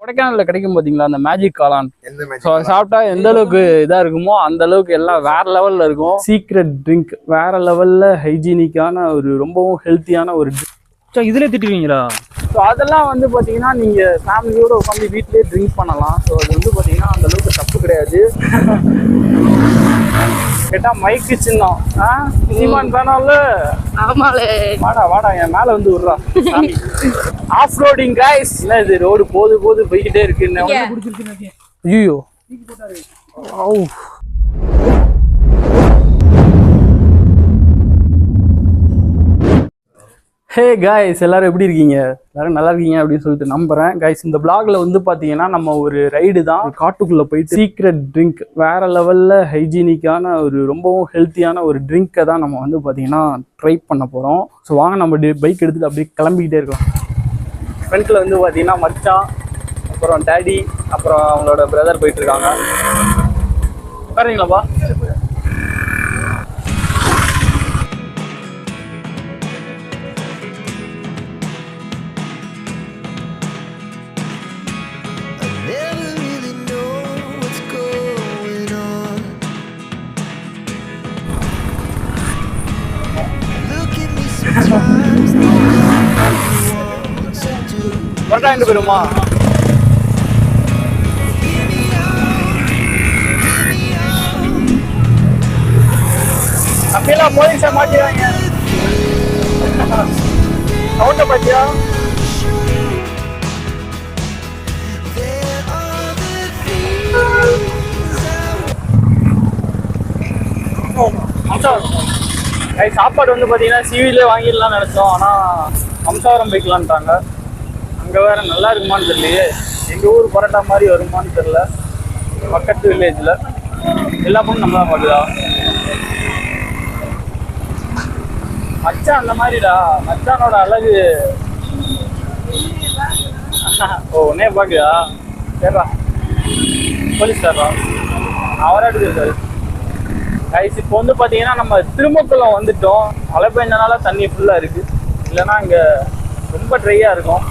கொடைக்கானல்ல கிடைக்கும் பாத்தீங்களா? அந்த மேஜிக் காளான். சாப்பிட்டா எந்த அளவுக்கு இதா இருக்குமோ அந்த அளவுக்கு எல்லாம் வேற லெவல்ல இருக்கும். சீக்ரெட் ட்ரிங்க் வேற லெவல்ல ஹைஜீனிக்கான ஒரு ரொம்பவும் ஹெல்த்தியான ஒரு சோ இதுல திட்டுவீங்களா? ஸோ அதெல்லாம் வந்து பார்த்தீங்கன்னா நீங்கள் ஃபேமிலியோட உட்காந்து வீட்டிலேயே ட்ரிங்க் பண்ணலாம். ஸோ அது வந்து பார்த்தீங்கன்னா அந்த அளவுக்கு தப்பு கிடையாது. கேட்டால் மைக்கு சின்னம் ஆ? சீமான் வேணாம்ல. ஆமாலே. வாடா வாடா என் மேலே வந்து விட்றா. ஆஃப் ரோடிங் கைஸ் என்ன இது ரோடு போது போது போய்கிட்டே இருக்கு. என்ன? ஐயோ ஹே காய்ஸ் எல்லாரும் எப்படி இருக்கீங்க? எல்லாரும் நல்லா இருக்கீங்க அப்படின்னு சொல்லிட்டு நம்புறேன். காய்ஸ் இந்த பிளாக்ல வந்து பாத்தீங்கன்னா நம்ம ஒரு ரைடு தான் காட்டுக்குள்ள போயிட்டு சீக்ரெட் ட்ரிங்க் வேற லெவல்ல ஹைஜீனிக்கான ஒரு ரொம்பவும் ஹெல்த்தியான ஒரு ட்ரிங்கை தான் நம்ம வந்து பாத்தீங்கன்னா ட்ரை பண்ண போறோம். ஸோ வாங்க நம்ம பைக் எடுத்துட்டு அப்படியே கிளம்பிக்கிட்டே இருக்கோம் ஃப்ரண்ட்ல வந்து பாத்தீங்கன்னா மச்சான் அப்புறம் டேடி அப்புறம் அவங்களோட பிரதர் போயிட்டு இருக்காங்க. உட்காருங்களாப்பா கரெக்டாக எங்க போயிருமா அப்படியெல்லாம் போலீஸை மாட்டிடுவாங்க சவுண்ட பாத்தியா? சாப்பாடு வந்து பார்த்தீங்கன்னா சிவிலே வாங்கிடலாம்னு நினச்சோம். ஆனால் அம்சாவரம் போய்க்கலான்ட்டாங்க அங்கே வேற நல்லா இருக்குமான்னு தெரியலையே. எங்கள் ஊர் பரோட்டா மாதிரி வருமான்னு தெரில பக்கத்து வில்லேஜில் எல்லா பொண்ணும் நம்ம தான் மச்சான் அந்த மாதிரிடா. மச்சானோட அழகு. ஓ உன்னே பார்க்குதா சரிடா போலீஸ் சார்ரா அவரா சார் கைஸ் இப்போ வந்து பார்த்தீங்கன்னா நம்ம திருமக்குளம் வந்துட்டோம். மழை பெஞ்சனால தண்ணி ஃபுல்லாக இருக்குது இல்லைன்னா இங்கே ரொம்ப ட்ரையாக இருக்கும்.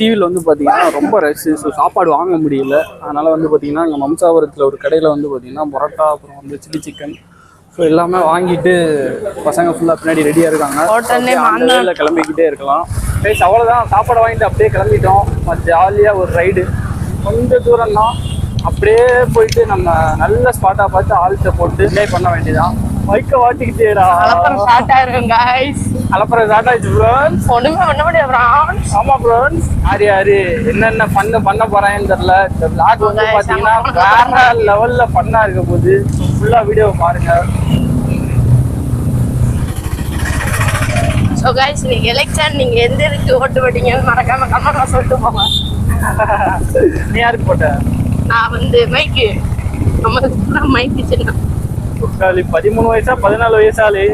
சீவில் வந்து பார்த்தீங்கன்னா ரொம்ப ரஷ் ஸோ சாப்பாடு வாங்க முடியல. அதனால வந்து பார்த்தீங்கன்னா இங்கே மம்சாபுரத்தில் ஒரு கடையில் வந்து பார்த்தீங்கன்னா பரோட்டா அப்புறம் வந்து சில்லி சிக்கன் ஸோ எல்லாமே வாங்கிட்டு பசங்க ஃபுல்லாக பின்னாடி ரெடியாக இருக்காங்க. கிளம்பிக்கிட்டே இருக்கலாம். கைஸ் அவ்வளோதான் சாப்பாடு வாங்கிட்டு அப்படியே கிளம்பிட்டோம். ஜாலியாக ஒரு ரைடு கொஞ்சம் தூரம் தான் அப்படியே போயிட்டு நம்ம நல்ல ஸ்பாட்டாக பார்த்து ஆழ்த்த போட்டு என்ஜாய் பண்ண வேண்டியதான் பைக்கை வாட்டிக்கிட்டேடா. அப்புறம் ஸ்டார்ட் ஆயிருக்கும் காய்ஸ் அலப்புறம் ஸ்டார்ட் ஆயிடுச்சு ஃப்ரெண்ட்ஸ் ஒண்ணுமே பண்ண முடியாது ஃப்ரான்ஸ் ஆமா ஃப்ரெண்ட்ஸ் யாரு யாரு? என்னென்ன பண்ண பண்ண போறேன்னு தெரியல. இந்த vlog வந்து பாத்தீங்கன்னா. வேற லெவல்ல பண்ணா இருக்க போகுது ஃபுல்லா வீடியோ பாருங்க. ஸோ காய்ஸ் நீங்க எலெக்ஷன் நீங்க எந்த இதுக்கு ஓட்டு போட்டீங்கன்னு மறக்காம கமெண்ட்ல சொல்லிட்டு போங்க. நீ யாருக்கு போட்ட? நான் வந்து மைக்கு நம்மளுக்கு மைக்கு சின்ன குட்டாளி பதிமூணு வயசா பதினாலு வயசாலு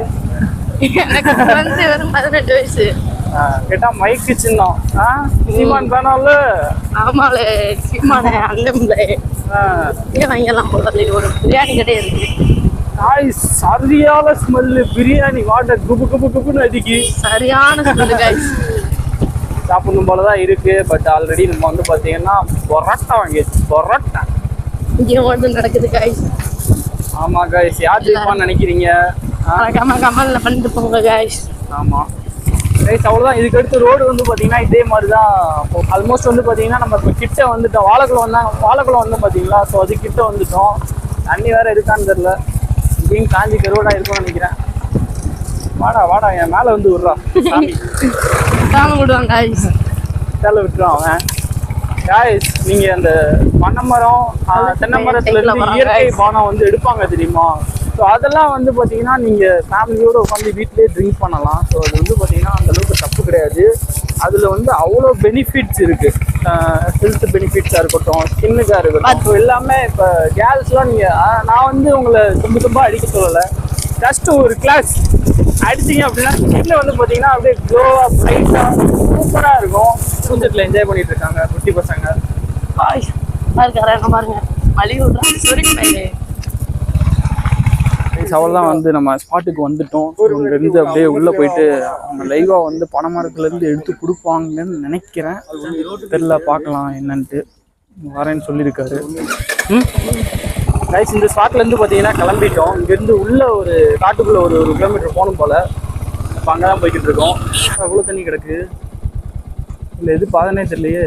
எனக்கு வந்து வெறும் பதினெட்டு வயசு. கேட்டா மைக்கு சின்னம்? சீமான் வேணாம்ல? ஆமாலே சீமானே அண்ணம்ல. இங்கே வாங்கலாம் போகிறது ஒரு பிரியாணி கடை இருக்கு. சரியான ஸ்மெல்லு பிரியாணி வாட்டர் குபு குபு குபுன்னு அடிக்கி. சரியான சொல்லு காய்ஸ் சாப்பிடணும் போலதான் இருக்கு. பட் ஆல்ரெடி நம்ம வந்து பாத்தீங்கன்னா பொரோட்டா வாங்கியாச்சு. பொரோட்டா. இங்கே மட்டும் நடக்குது காய்ஸ் ஆமா guys. யார் ஜெயிப்பான்னு நினைக்கிறீங்க? மறக்காம கமெண்ட்ல பண்ணிட்டு போங்க காய்ஸ் ஆமா. ரைஸ் அவ்வளோதான் இதுக்கு அடுத்து ரோடு வந்து பார்த்தீங்கன்னா இதே மாதிரி தான் ஆல்மோஸ்ட் வந்து பார்த்தீங்கன்னா நம்ம இப்போ கிட்ட வந்துட்டோம். வாழைக்குளம் வந்தாங்க வாழைக்குளம் வந்தோம் பார்த்தீங்களா ஸோ அது கிட்ட வந்துட்டோம். தண்ணி வேற இருக்கான்னு தெரில இங்கேயும் காஞ்சி கருவடா இருக்கும்னு நினைக்கிறேன். வாடா வாடா. என் மேலே வந்து விட்றா. சாமி. விடுவாங்க காய்ஸ் விட்டுருவான் அவன். காய்ஸ் நீங்க அந்த பனைமரம் ஆஹ், தென்னை மரத்துல இருந்து இயற்கை பானம் வந்து எடுப்பாங்க தெரியுமா? ஸோ அதெல்லாம் வந்து பாத்தீங்கன்னா நீங்க ஃபேமிலியோட உட்காந்து வீட்லயே ட்ரிங்க் பண்ணலாம். ஸோ அது வந்து பாத்தீங்கன்னா அந்த அளவுக்கு தப்பு கிடையாது. அதுல வந்து அவ்வளோ பெனிஃபிட்ஸ் இருக்கு. ஹெல்த் பெனிஃபிட்ஸா இருக்கட்டும் ஸ்கின்னுக்கா இருக்கட்டும். ஸோ எல்லாமே இப்போ கேர்ள்ஸ்லாம் நீங்க ஆஹ், நான் வந்து உங்களை தும்பு தும்பா அடிக்க சொல்லலை. ஜஸ்ட் ஒரு கிளாஸ் அடிச்சீங்க அப்படின்னா ஸ்கின்ல வந்து பாத்தீங்கன்னா அப்படியே க்ளோவா பிரைட்டா சூப்பரா இருக்கும். பூஞ்சத்துல என்ஜாய் பண்ணிட்டு இருக்காங்க குட்டி பசங்க. பாய். பாருங்க பாருங்க. மளிகை அவ்வளோதான் வந்து நம்ம ஸ்பாட்டுக்கு வந்துட்டோம். இங்க இருந்து அப்படியே உள்ள போயிட்டு அவங்க லைவா வந்து பனைமரத்துல இருந்து எடுத்து கொடுப்பாங்கன்னு நினைக்கிறேன். தெரியல பார்க்கலாம் என்னன்ட்டு. வரேன்னு சொல்லியிருக்காரு. ரைஸ் இந்த ஸ்பாட்ல இருந்து பார்த்தீங்கன்னா கிளம்பிட்டோம். இங்கேருந்து உள்ள ஒரு காட்டுக்குள்ள ஒரு ஒரு கிலோமீட்டர் போகணும் போல. இப்போ அங்கே தான் போய்கிட்டு இருக்கோம். எவ்வளோ தண்ணி கிடக்கு. இல்லை எது பாதனே தெரியலையே.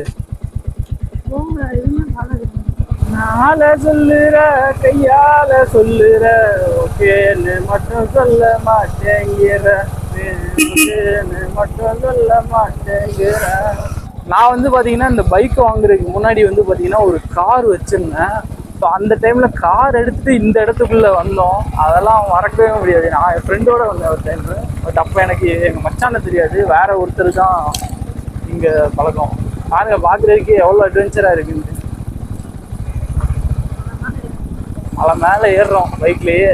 நால சொல்லுற கையால சொல்லுற ஓகேன்னு மட்டும் சொல்ல மாட்டேங்கிற மட்டும் சொல்ல மாட்டேங்கிற. நான் வந்து பார்த்தீங்கன்னா இந்த பைக் வாங்குறதுக்கு முன்னாடி வந்து பார்த்தீங்கன்னா ஒரு கார் வச்சுருந்தேன். ஸோ அந்த டைமில் கார் எடுத்து இந்த இடத்துக்குள்ளே வந்தோம். அதெல்லாம் மறக்கவே முடியாது. நான் என் ஃப்ரெண்டோட வந்தேன் ஒரு டைம் பட் அப்போ எனக்கு எங்கள் மச்சான தெரியாது. வேற ஒருத்தர் தான் இங்கே பழக்கம். பாருங்க பாக்குறதுக்கு எவ்வளவு அட்வென்ச்சரா இருக்குது மலை மேல ஏறுறோம் பைக்லயே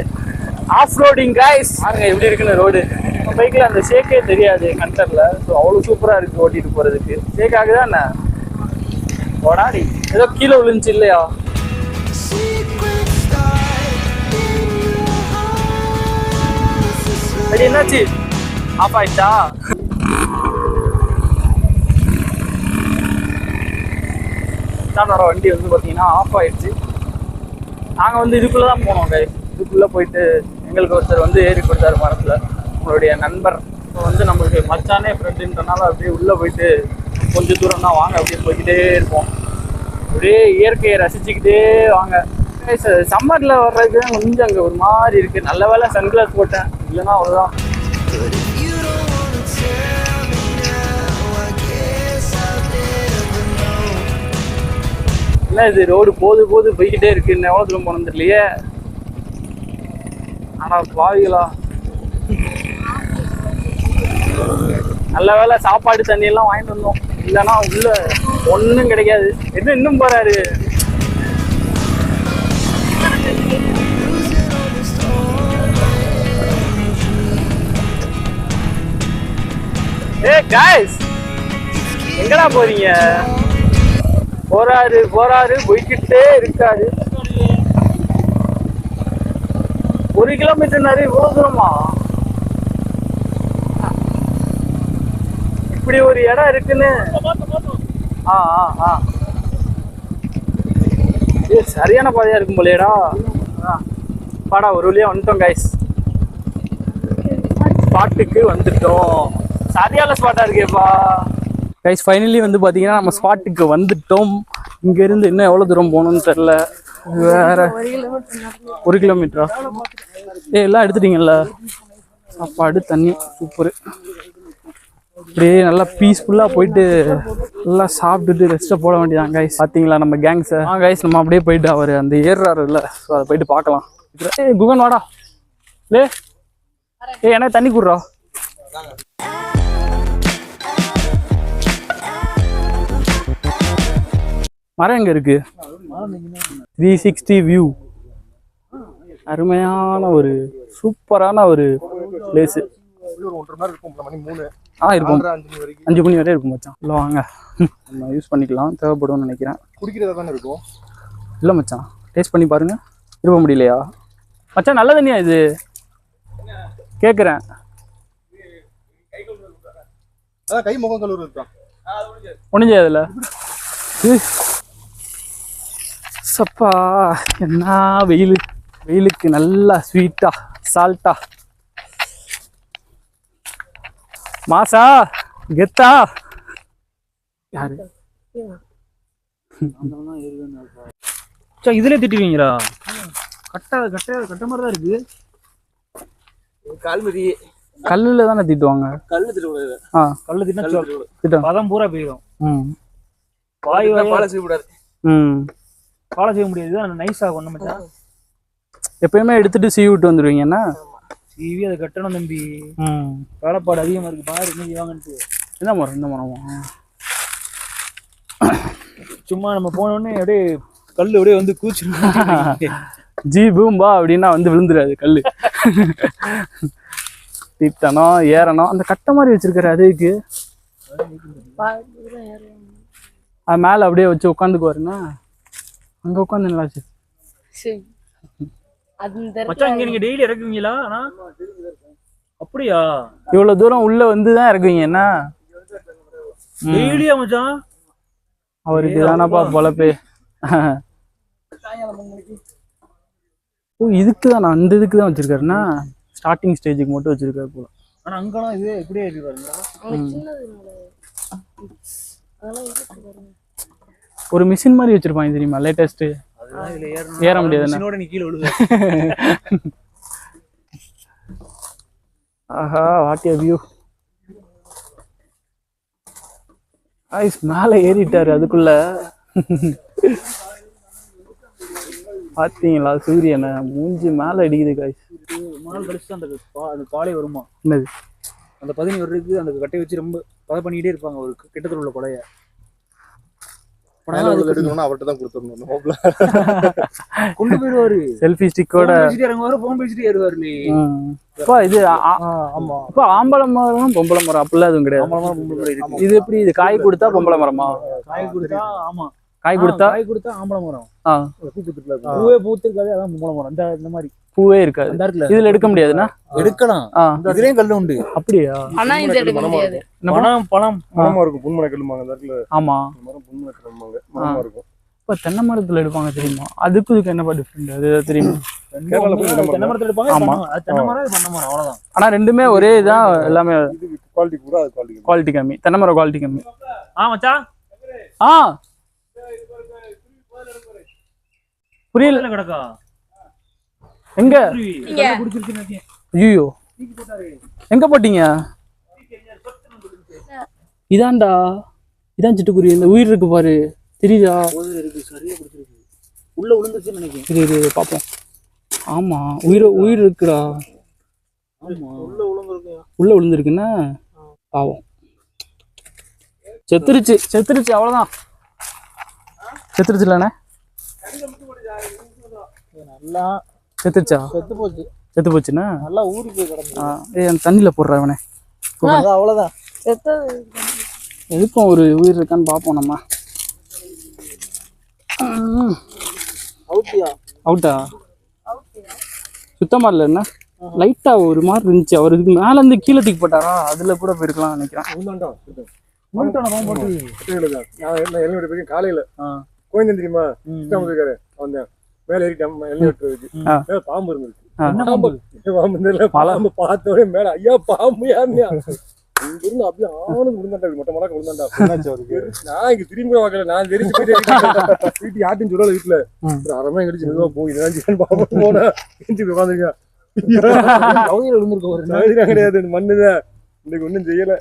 ஆஃப் ரோடிங் காய்ஸ் பாருங்க எப்படி இருக்குன்னு ரோடு பைக்ல அந்த ஷேக்கே தெரியாது கண்டர்ல. ஸோ அவ்வளோ சூப்பரா இருக்கு ஓட்டிட்டு போறதுக்கு. ஷேக் ஆகுதா என்ன? ஓடாடி. ஏதோ கீழே விழுந்துச்சு இல்லையா? Secret என்னாச்சு? ஆஃப் ஆயிடுச்சா? தான் வர வண்டி வந்து பார்த்தீங்கன்னா ஆஃப் ஆயிடுச்சு. நாங்கள் வந்து இதுக்குள்ளே தான் போனோம் கை இதுக்குள்ளே போயிட்டு எங்களுக்கு ஒருத்தர் வந்து ஏறி கொடுத்தாரு மரத்தில் உங்களுடைய நண்பர். இப்போ வந்து நம்மளுக்கு மச்சானே ஃப்ரெண்டுன்றனால அப்படியே உள்ளே போயிட்டு கொஞ்சம் தூரம் தான் வாங்க அப்படியே போய்கிட்டே இருப்போம். அப்படியே இயற்கையை ரசிச்சுக்கிட்டே வாங்க. சம்மரில் வர்றதுக்கு தான் கொஞ்சம் அங்கே ஒரு மாதிரி இருக்குது நல்ல வேளை சன்கிளாஸ் போட்டேன். இல்லைன்னா அவ்வளோதான் என்ன இது ரோடு போது போது போய்கிட்டே இருக்கு. இன்னும் எவ்வளோ தூரம் போனது இல்லையே ஆனால் பாவிகளா. நல்ல வேளை சாப்பாடு தண்ணியெல்லாம் வாங்கிட்டு வந்தோம். இல்லைன்னா உள்ள ஒன்றும் கிடைக்காது. என்ன இன்னும் போறாரு? ஏ காய்ஸ் எங்கடா போறீங்க? போறாரு போறாரு போய்கிட்டே இருக்காரு. ஒரு கிலோமீட்டர் நிறைய இவ்வளவு தூரமா இப்படி ஒரு இடம் இருக்குன்னு. ஆ ஆ ஆ. ஏ சரியான பாதையா இருக்கும் போலேடா ஆ. பாடா ஒரு வழியா வந்துட்டோம் கைஸ் ஸ்பாட்டுக்கு வந்துட்டோம். சரியான ஸ்பாட்டா இருக்கேப்பா. கைஸ் ஃபைனலி வந்து பார்த்தீங்கன்னா நம்ம ஸ்பாட்டுக்கு வந்துட்டோம். இங்கேருந்து இன்னும் எவ்வளோ தூரம் போகணும்னு தெரில வேற ஒரு கிலோமீட்டரா ஏ எல்லாம் எடுத்துட்டீங்கல்ல? சாப்பாடு தண்ணி சூப்பரு. அப்படியே நல்லா பீஸ்ஃபுல்லாக போயிட்டு நல்லா சாப்பிட்டுட்டு ரெஸ்ட்டை போட வேண்டியதான் கைஸ் பார்த்தீங்களா நம்ம கேங்ஸை ஆ கைஸ் நம்ம அப்படியே போயிட்டு அவர் அந்த ஏறுறாரு இல்லை. ஸோ அதை போயிட்டு பார்க்கலாம். ஏ குகன் வாடா. லே ஏ எனக்கு தண்ணி குடுறா? மரம் எங்க இருக்கு? த்ரீ சிக்ஸ்டி வியூ அருமையான ஒரு சூப்பரான ஒரு பிளேஸு ஆ இருக்கும். அஞ்சு மணி வரை இருக்கும் மச்சான். இல்லை வாங்க. நம்ம யூஸ் பண்ணிக்கலாம். தேவைப்படும்னு நினைக்கிறேன். குடிக்கிறதா தானே இருக்கும் இல்லை மச்சான். டேஸ்ட் பண்ணி பாருங்க. இருக்க முடியலையா? மச்சான் நல்ல தண்ணியா இது? கேட்குறேன். கை முகம் கழுவுறது முடிஞ்சது அதில் சப்பா என்ன வெயில் வெயிலுக்கு நல்லா ஸ்வீட்டா சால்ட்டா மாசா கெத்தா. யாரு? சா இதுல திட்டுவீங்களா? கட்டா கட்ட கட்ட மாதிரி தான் இருக்கு. கால் மிதி கல்லுல தானே திட்டுவாங்க? கல்லு திருவிழா ஆ. கல்லு திட்டா பதம் பூரா போயிடும். ம். வாய் வாய் பாலை செய்யக்கூடாது ம். பாலை செய்ய முடியாது. அந்த நைஸ் ஆகும் ஒண்ணு மச்சான் எப்பயுமே எடுத்துட்டு சீவி விட்டு வந்துருவீங்கன்னா டிவி அதை கட்டணும் தம்பி. வேலைப்பாடு அதிகமா இருக்கு. பாரு இன்னைக்கு வாங்கன்ட்டு என்ன மரம் இந்த மரமா? சும்மா நம்ம போன உடனே அப்படியே கல்லு அப்படியே வந்து கூச்சிருக்கோம் ஜி பூம்பா அப்படின்னா வந்து விழுந்துடாது கல்லு. தீர்த்தனம் ஏறணும் அந்த கட்டை மாதிரி வச்சிருக்காரு அதுக்கு. அது மேல அப்படியே வச்சு உட்காந்துக்குவாருன்னா அங்க உட்காந்து சரி. அந்த மச்சான் இங்க நீங்க டெய்லி இறக்குவீங்களா? ஆனா அப்படியா? இவ்வளவு தூரம் உள்ள வந்து தான் இறக்குவீங்க என்ன? டெய்லியா மச்சான்? அவருக்கு தானப்பா பொழப்பே. ஓ இதுக்கு தான் அந்த இதுக்கு தான் வச்சிருக்காருன்னா ஸ்டார்டிங் ஸ்டேஜுக்கு மட்டும் வச்சிருக்காரு போல. ஆனா அங்கெல்லாம் இது எப்படியே இருக்கு பாருங்க அவங்க சின்னது இல்லை. அதெல்லாம் இருக்கு பாருங்க. ஒரு மிஷின் மாதிரி வச்சிருப்பாங்க தெரியுமா? லேட்டஸ்ட் ஏற விழுது ஆஹா வாட் ஏ வியூ ஐஸ் மேலே ஏறிட்டாரு அதுக்குள்ள. பாத்தீங்களா சூரியனை? மூஞ்சி மேலே அடிக்குது காய்ஸ் நாள் கழிச்சு அந்த அந்த பாலை வருமா? என்னது? அந்த பதினி வர்றதுக்கு அந்த கட்டை வச்சு ரொம்ப பதை பண்ணிக்கிட்டே இருப்பாங்க ஒரு கிட்டத்தட்ட உள்ள கொலைய. அவர்கிட்ட தான் கொடுத்துடணும் கொண்டு போயிடுவாரு. செல்ஃபி ஸ்டிக்கோட இறங்குவாரு போன் பேசிட்டு ஏறுவாரு அப்பா இது ஆமா. அப்பா மரம் பொம்பளை மரம் அப்படிலாம் எதுவும் கிடையாது. இது எப்படி இது காய் கொடுத்தா பொம்பளை மரமா? காய் கொடுத்தா ஆமா. காய் கொடுத்தா? காய் கொடுத்தா ஆம்பளை மரம். பூவே பூத்திருக்காது அதான் பொம்பளை மரம். இந்த இந்த மாதிரி. பூவே இருக்காது. இதுல எடுக்க முடியாதுன்னா எடுக்கலாம். இதுலயும் கல்லு உண்டு. அப்படியா? ஆனா இது எடுக்க முடியாது. என்ன பழம்? பழம் பழம் மரமா இருக்கும். புன்மனை கல்லுமாங்க. அந்த இடத்துல ஆமா. மரம் கல்லுமாங்க. மரமா இருக்கும். இப்ப தென்னை மரத்துல எடுப்பாங்க தெரியுமா? அதுக்கும் இதுக்கு என்னப்பா டிஃப்ரெண்ட் அது தெரியுமா? தென்னை மரம் தென்னை மரத்துல எடுப்பாங்க. ஆமா. தென்னை மரம். பண்ண மரம் அவ்வளவுதான். ஆனா ரெண்டுமே ஒரே இதான் எல்லாமே குவாலிட்டி குவாலிட்டி கம்மி. தென்னை மரம் குவாலிட்டி கம்மி. ஆ மச்சான். ஆ. புரியல. கிடக்கா? எங்க. ஐயோ எங்க போட்டீங்க? இதான்டா. இதான் சிட்டுக்குருவி. இந்த உயிர் இருக்கு பாரு. தெரியுதா? உள்ள நினைக்கிறேன் இரு பாப்போம். ஆமா. உயிர் உயிர் இருக்குடா. ஆமா. உள்ள உளுந்துருக்கும் உள்ள விழுந்திருக்குன்னா பாவம். செத்துருச்சு. செத்துருச்சு. அவ்வளவுதான். செத்துருச்சு இல்லண்ணே நல்லா செத்துருச்சா? செத்து போச்சு செத்து போச்சுன்னா நல்லா ஊறி போய் ஏய் அந்த தண்ணியில போடுற அவனே அவ்வளவுதான். செத்தது. எதுக்கும் ஒரு உயிர் இருக்கான்னு பார்ப்போம் நம்ம. அவுட்டியா அவுட்டா சுத்தமா இல்லை என்ன? லைட்டா ஒரு மாதிரி இருந்துச்சு. அவர் இதுக்கு மேல இருந்து கீழே தூக்கி போட்டாரா? அதுல கூட போயிருக்கலாம் நினைக்கிறேன். காலையில. கோயந்தன் தெரியுமா? வந்தேன் மேல ஏறிட்டேன் பாம்பு இருந்துச்சு. பாம்பு. பாம்பு? தெரியல. பாம்பு பார்த்த உடனே மேல ஐயா பாம்பு யாருயா இங்க இருந்து அப்படியே ஆனது விழுந்தாண்டா மொட்டை மொட்டை விழுந்தாண்டா. நான் இங்க திரும்பி பார்க்கல. நான் தெரிஞ்சு போயிட்டு வீட்டு சொல்லல வீட்டுல. அரை மணி கழிச்சு மெதுவா போய் இதான் பாம்பு போனா எஞ்சி உட்காந்துருக்கேன். கவுதியில விழுந்திருக்க ஒரு நாள் சாதிரம் கிடையாது. மண்ணுதான். இன்னைக்கு ஒண்ணும் செய்யல.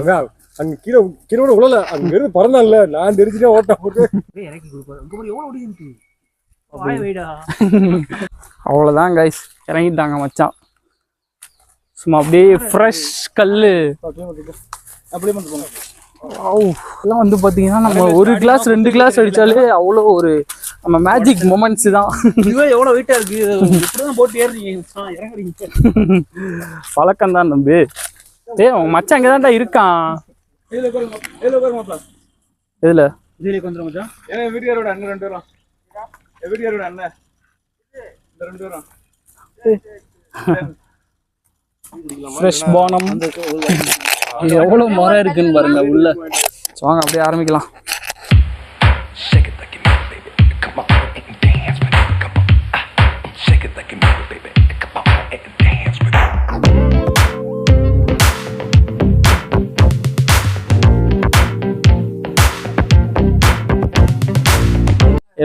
அதான். அங்க கீழே கீழே கூட உழல. அங்க இருந்து பறந்தான்ல. நான் தெரிஞ்சுட்டே ஓட்ட போட்டு. இறக்கி வைடா. அவ்வளோதான் கைஸ் இறங்கிட்டாங்க மச்சான். சும்மா அப்படியே ஃப்ரெஷ் கல்லு. அப்படியே வந்து போங்க. வாவ். இதெல்லாம் வந்து பார்த்தீங்கன்னா நம்ம ஒரு கிளாஸ் ரெண்டு கிளாஸ் அடிச்சாலே அவ்வளோ ஒரு நம்ம மேஜிக் மொமெண்ட்ஸ் தான். இதுவே எவ்வளவு வெயிட்டா இருக்கு? இது இப்படிதான் போட்டு ஏறுறீங்க. பழக்கம் தான் ஏய் உன் மச்சான் இங்கே தான்டா இருக்கான். இதுல உட்காருங்க இதுல உட்காருங்க மாப்ள. இதில் இதுல உட்காந்துரும் மச்சான். ஏன்னா வீட்டுக்காரோட அண்ணன் ரெண்டு பேரும். வீட்டுக்காரோட அண்ணன். இந்த ரெண்டு பேரும். ஃப்ரெஷ் பானம். எவ்வளோ இருக்குன்னு பாருங்க உள்ள. வாங்க அப்படியே ஆரம்பிக்கலாம்.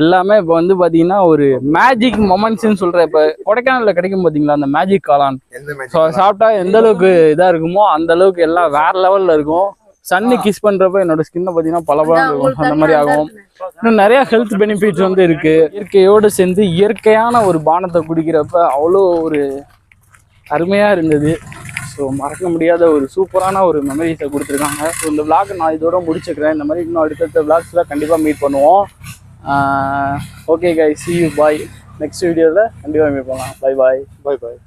எல்லாமே இப்போ வந்து பார்த்தீங்கன்னா ஒரு மேஜிக் மொமெண்ட்ஸ்னு சொல்கிறேன் இப்போ கொடைக்கானலில் கிடைக்கும் பார்த்தீங்களா அந்த மேஜிக் காளான். ஸோ சாப்பிட்டா எந்த அளவுக்கு இதாக இருக்குமோ அந்த அளவுக்கு எல்லாம் வேற லெவலில் இருக்கும். சன்னு கிஸ் பண்றப்ப என்னோட ஸ்கின்னை பார்த்தீங்கன்னா பளபளன்னு இருக்கும். அந்த மாதிரி ஆகும். இன்னும் நிறைய ஹெல்த் பெனிஃபிட்ஸ் வந்து இருக்கு. இயற்கையோடு சேர்ந்து இயற்கையான ஒரு பானத்தை குடிக்கிறப்ப அவ்வளோ ஒரு அருமையாக இருந்தது. ஸோ மறக்க முடியாத ஒரு சூப்பரான ஒரு மெமரிஸை கொடுத்துருக்காங்க. ஸோ இந்த vlog நான் இதோட முடிச்சுக்கிறேன். இந்த மாதிரி இன்னும் அடுத்தடுத்த விளாக்ஸில் கண்டிப்பாக மீட் பண்ணுவோம். Okay guy see you bye next வீடியோவில் கண்டிப்பாக மீட் பண்ணலாம். Bye bye bye bye